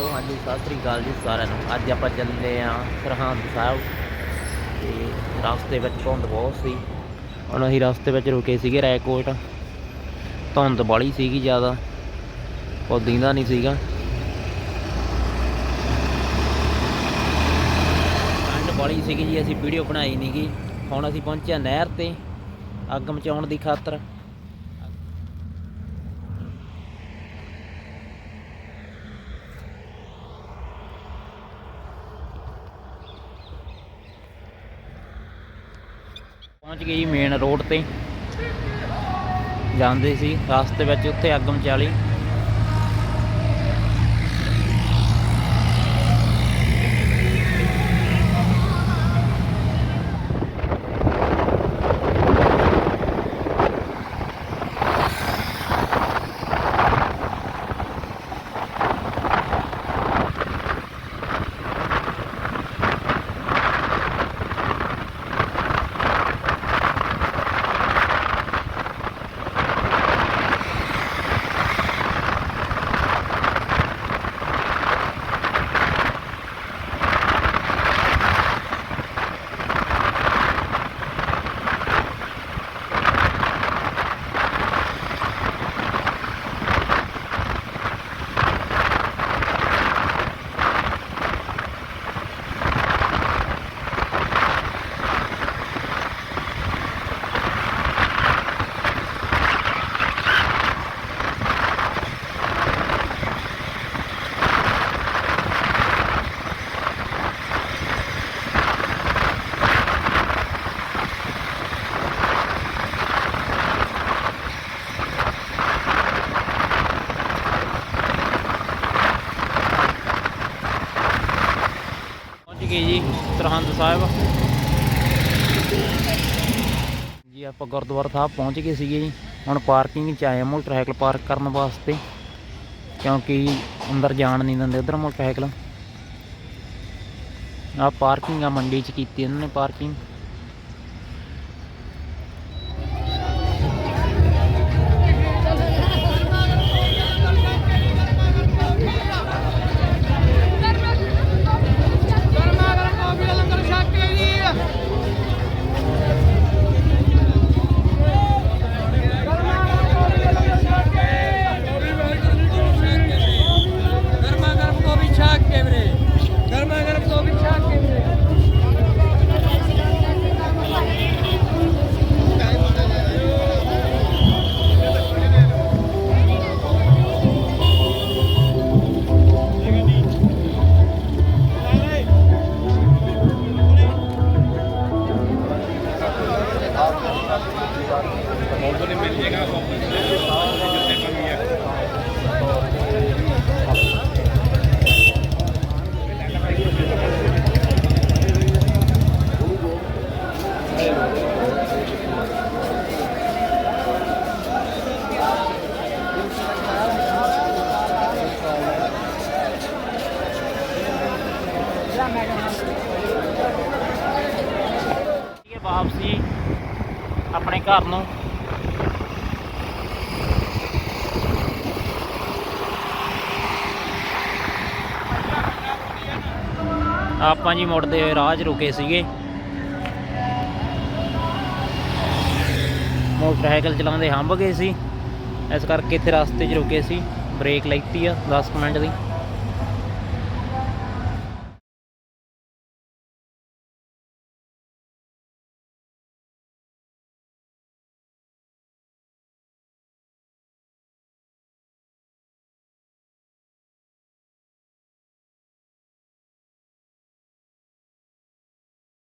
Hello ਹਾਂਜੀ, ਸਤਿ ਸ੍ਰੀ ਅਕਾਲ ਜੀ ਸਾਰਿਆਂ ਨੂੰ। ਅੱਜ ਆਪਾਂ ਚੱਲੇ ਆ ਸਰਹੰਦ ਸਾਹਿਬ। ਤੇ ਰਸਤੇ ਵਿੱਚ ਧੁੰਦ ਬਹੁਤ ਸੀ। ਹੁਣ ਅਸੀਂ ਰਸਤੇ ਵਿੱਚ ਰੁਕੇ ਸੀਗੇ ਰੈਕੋਟ ਧੁੰਦ ਬਾਲੀ ਸੀਗੀ ਜ਼ਿਆਦਾ। ਉਹ ਦਿੰਦਾ ਨਹੀਂ ਸੀਗਾ। ਠੰਡ ਬਾਲੀ ਸੀਗੀ ਜੀ, ਅਸੀਂ ਵੀਡੀਓ ਬਣਾਈ ਨਹੀਂਗੀ ਹੁਣ ਅਸੀਂ ਪਹੁੰਚੇ ਨਹਿਰ ਤੇ ਅੱਗ ਮਚਾਉਣ ਦੀ ਖਾਤਰ। ਪਹੁੰਚ ਗਏ ਜੀ ਮੇਨ ਰੋਡ ਤੇ। ਜਾਂਦੇ ਸੀ ਰਸਤੇ ਵਿੱਚ ਉੱਥੇ ਅੱਗ ਮਚਾਲੀ ਪਹੁੰਚ ਜੀ ਸਰਹੰਦ ਸਾਹਿਬ। ਜੀ ਆਪਾਂ ਗੁਰਦੁਆਰਾ ਸਾਹਿਬ ਪਹੁੰਚ ਗਏ ਸੀਗੇ ਜੀ। ਹੁਣ ਪਾਰਕਿੰਗ 'ਚ ਆਏ ਹਾਂ ਮੋਟਰਸਾਈਕਲ ਪਾਰਕ ਕਰਨ ਵਾਸਤੇ। ਕਿਉਂਕਿ ਅੰਦਰ ਜਾਣ ਨਹੀਂ ਦਿੰਦੇ ਉਧਰ ਮੋਟਰਸਾਈਕਲ ਆ ਪਾਰਕਿੰਗ ਆ ਮੰਡੀ 'ਚ ਕੀਤੀ ਇਹਨਾਂ ਨੇ ਪਾਰਕਿੰਗ। मौजूद मिल जाएगा जितने कमी है वापसी ਘਰ ਨੂੰ। ਆਪਾਂ ਜੀ ਮੁੜਦੇ ਹੋਏ ਰਾਹ 'ਚ ਰੁਕੇ ਸੀਗੇ। ਮੋਟਰਸਾਈਕਲ ਚਲਾਉਂਦੇ ਹੰਭ ਗਏ ਸੀ। ਇਸ ਕਰਕੇ ਇੱਥੇ ਰਸਤੇ 'ਚ ਰੁਕੇ ਸੀ। ਬ੍ਰੇਕ ਲੈਤੀ ਆ 10 ਕੁ ਮਿੰਟ ਦੀ।